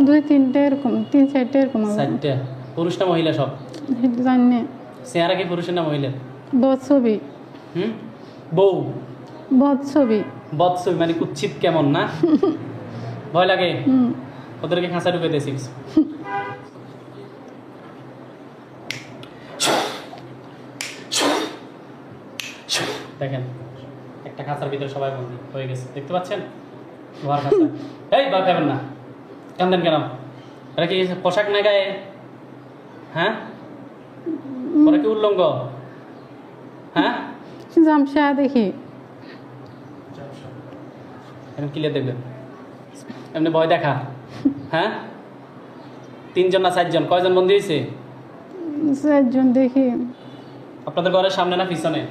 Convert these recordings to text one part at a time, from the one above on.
দুই তিনটে এরকম তিন চারটে এরকম চারটে। পুরুষ না মহিলা সব? জানি না। চেহারা কি পুরুষের না মহিলার বদ ছবি। হুম? বউ? বদ ছবি। বৎসবি মানে কুচ্ছিত কেমন না? ভয় লাগে? হুম। ওদেরকে খাঁচা ঢুকে দিয়েছিস দেখেন একটা খাঁচার ভিতরে সবাই বন্দি হয়ে গেছে। দেখতে পাচ্ছেন? লোহার খাঁচা। এই ভয় পাবেন না। কান্দেন কেন? এটা কি পোশাক না গায়ে? হ্যাঁ? ওরা কি উল্লঙ্গ? হ্যাঁ? জামশা দেখি। এখন ক্লিয়ার দেখবেন। এমনি ভয় দেখা। হ্যাঁ? তিনজন না চারজন? কয়জন বন্দি হয়েছে? চারজন দেখি। আপনাদের ঘরের সামনে না পিছনে?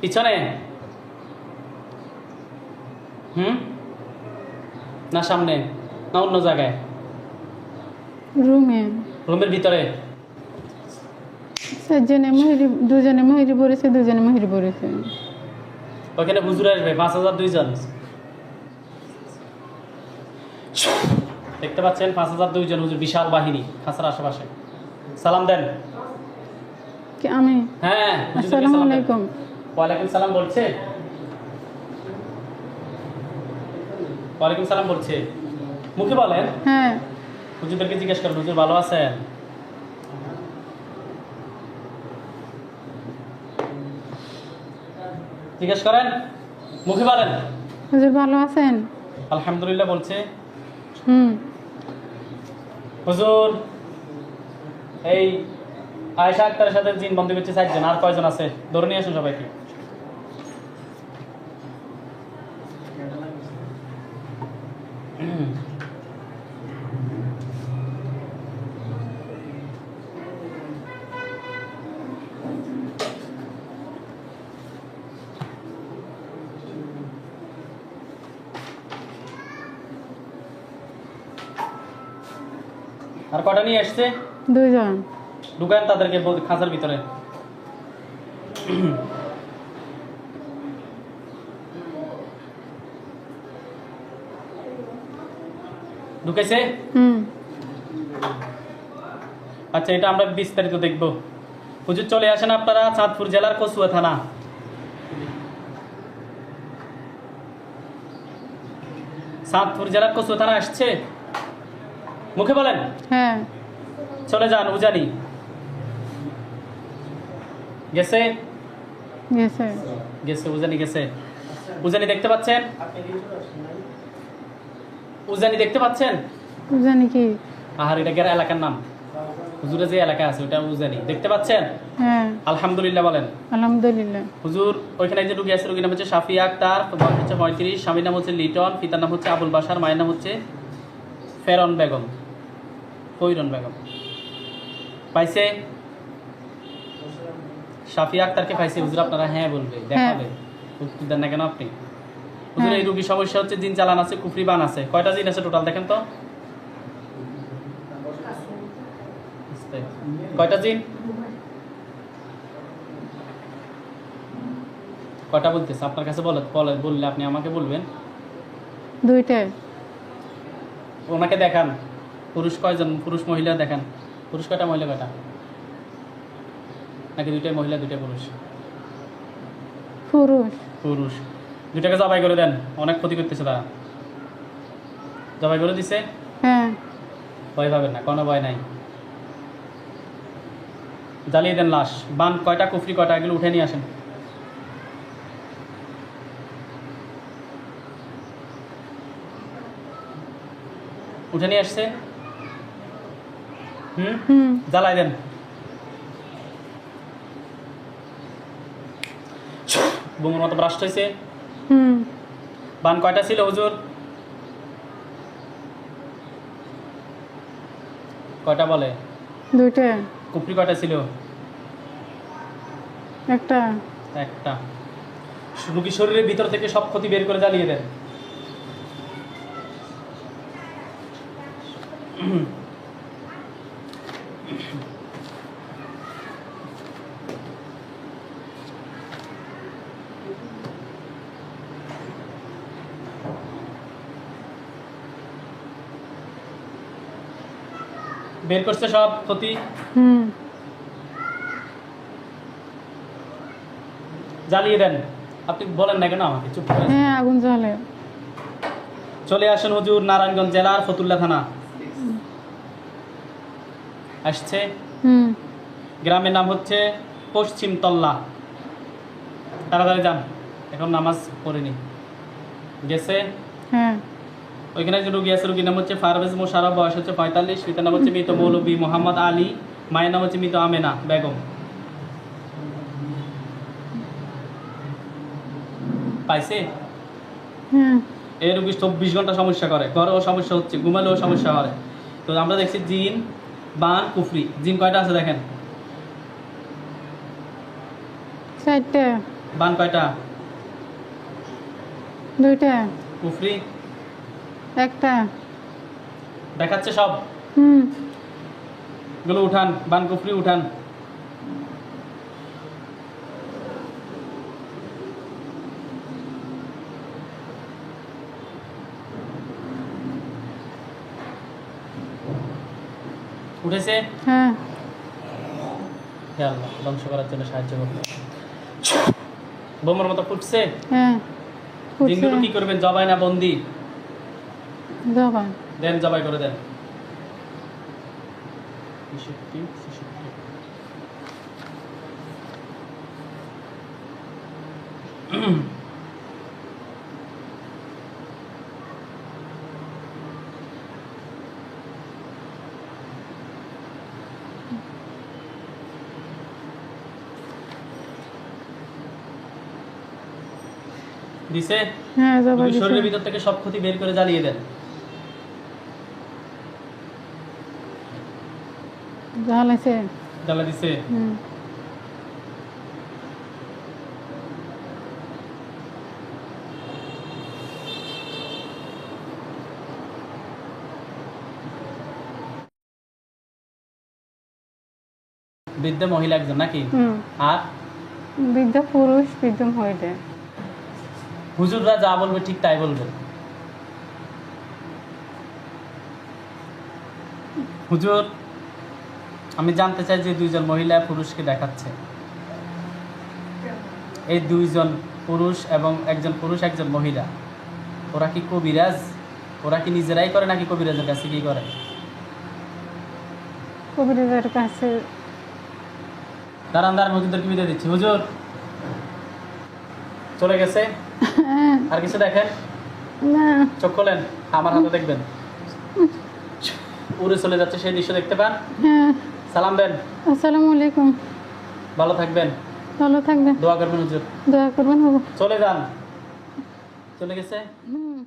পিছনে? হুম? না সামনে না অন্য জায়গায়? রুমে। রুমের ভিতরে? চারজনে মহিরি দুজনে মহিরি পড়েছে দুজনে মহিরি পড়েছে। ওইখানে হুজুর আসবে পাঁচ হাজার দুইজন। দেখতে পাচ্ছেন পাঁচ হাজার দুইজন হুজুর বিশাল বাহিনী খাসার আশেপাশে। সালাম দেন। কি আমি? হ্যাঁ আসসালামু সালাম দেন। আলাইকুম। ওয়ালাইকুম সালাম বলছে। ওয়ালাইকুম সালাম বলছে। মুখে বলেন। হ্যাঁ। হুজুরদেরকে জিজ্ঞেস করেন হুজুর ভালো আছেন? জিজ্ঞেস করেন মুখে বলেন। হুজুর ভালো আছেন? আলহামদুলিল্লাহ বলছে। হুম। হুজুর এই আয়সা আক্তারের সাথে জিন বন্ধু করছে চারজন আর কয়জন আছে? ধরে নিয়ে আসুন সবাইকে। আর কটা নিয়ে আসছে? দুইজন। ঢুকান তাদেরকে খাঁচার ভিতরে। ঢুকেছে? হুম। আচ্ছা এটা আমরা বিস্তারিত দেখব। হুজুর চলে আসেন আপনারা চাঁদপুর জেলার কচুয়া থানা। চাঁদপুর জেলার কচুয়া থানা আসছে? মুখে বলেন। হ্যাঁ। চলে যান উজানি। গেছে? গেছে। গেছে উজানি গেছে। উজানি দেখতে পাচ্ছেন? উজানি দেখতে পাচ্ছেন? জানি কি? আহার এটা গেরা এলাকার নাম? হুজুরে যে এলাকা আছে ওটা উজানি। দেখতে পাচ্ছেন? হ্যাঁ। আলহামদুলিল্লাহ বলেন। আলহামদুলিল্লাহ। হুজুর ওইখানে যে রুগী আছে রুগীর নাম হচ্ছে সাফিয়া আক্তার বয়স হচ্ছে পঁয়ত্রিশ স্বামীর নাম হচ্ছে লিটন পিতার নাম হচ্ছে আবুল বাসার মায়ের নাম হচ্ছে ফেরন বেগম। কৈরন বেগম। পাইছে? সাফিয়া আক্তারকে পাইছে। হুজুর আপনারা হ্যাঁ বলবে দেখাবে। উত্তর দেন না কেন আপনি? হুজুর এই হ্যাঁ। রুগীর সমস্যা হচ্ছে জিন চালান আছে কুফরি বান আছে। কয়টা জিন আছে টোটাল দেখেন তো? কয়টা জিন? কয়টা বলতেছে? আপনার কাছে বলে বলে বললে আপনি আমাকে বলবেন? দুইটা। ওনাকে দেখান। পুরুষ কয়জন? পুরুষ মহিলা? দেখান। পুরুষ কয়টা মহিলা কয়টা? নাকি দুইটাই মহিলা দুইটাই পুরুষ? পুরুষ। পুরুষ। দুইটাকে জবাই করে দেন। অনেক ক্ষতি করতেছে তারা। জবাই করে দিছে? হ্যাঁ। ভয় পাবেন না কোনো ভয় নাই। জ্বালিয়ে দেন লাশ। বান কয়টা কুফরি কয়টা এগুলো উঠে নিয়ে আসেন। উঠে নিয়ে আসছে। হুম? জ্বালাই দেন। বোমের মতো ব্রাস্ট হয়েছে হুম। বান কয়টা ছিল হুজুর? কয়টা বলে? দুইটা। কুপরি কয়টা ছিল? একটা। একটা। রুগী শরীরের ভিতর থেকে সব ক্ষতি বের করে জ্বালিয়ে দেন। বের করছে সব ক্ষতি? হুম। জ্বালিয়ে দেন। আপনি বলেন না কেন আমাকে চুপ করে হ্যাঁ আগুন জ্বলে। চলে আসেন হুজুর নারায়ণগঞ্জ জেলার ফতুল্লা থানা। আসছে। হুম। গ্রামের নাম হচ্ছে পশ্চিম তল্লা। তাড়াতাড়ি যান এখন নামাজ পড়িনি গেছে? হ্যাঁ। ওইখানে যে রুগী আছে রুগীর নাম হচ্ছে ফারভেজ মোশারফ বয়স হচ্ছে পঁয়তাল্লিশ। পিতার নাম হচ্ছে মৃত মৌলবী মোহাম্মদ আলী মায়ের নাম হচ্ছে মৃত আমেনা বেগম। পাইছে? এই রুগী চব্বিশ ঘণ্টা সমস্যা করে ঘরেও সমস্যা হচ্ছে ঘুমালেও সমস্যা করে। তো আমরা দেখছি জিন বান কুফরি। জিন কয়টা আছে দেখেন? বান কয়টা? দুইটা। কুফরি? একটা। দেখাচ্ছে সব? হুম। এগুলো উঠান বান কুফরি উঠান। উঠেছে? হ্যাঁ। আল্লাহ ধ্বংস করার জন্য সাহায্য করবে বোমার মতো ফুটছে? হ্যাঁ। দিনগুলো কি করবেন জবাই না বন্দি? জবান দেন জবাই করে দেন ছেষট্টি, ছেষট্টি। দিছে? হ্যাঁ শরীরের ভিতর থেকে সব ক্ষতি বের করে জ্বালিয়ে দেন। জ্বালাইছে জ্বালা দিছে? হুম। বৃদ্ধ মহিলা একজন নাকি? আর? বৃদ্ধ পুরুষ বৃদ্ধ মহিলা। হুজুররা যা বলবে ঠিক তাই বলবে। হুজুর আমি জানতে চাই যে দুইজন মহিলা পুরুষকে দেখাচ্ছে। এই দুইজন পুরুষ এবং একজন পুরুষ একজন মহিলা। ওরা কি কবিরাজ? ওরা কি নিজেরাই করে নাকি কবিরাজের কাছে কি করে? কবিরাজের কাছে দাঁড়ান দাঁড়ান বিদায় দিচ্ছি। হুজুর চলে গেছে? আর কিছু দেখেন? না। চোখ খোলেন? আমার হাতে দেখবেন। উড়ে চলে যাচ্ছে সেই দৃশ্য দেখতে পান? হ্যাঁ। সালাম দেন। আসসালামু আলাইকুম। ভালো থাকবেন। ভালো থাকবেন। দোয়া করবেন হুজুর। দোয়া করবেন চলে যান। চলে গেছে? হুম।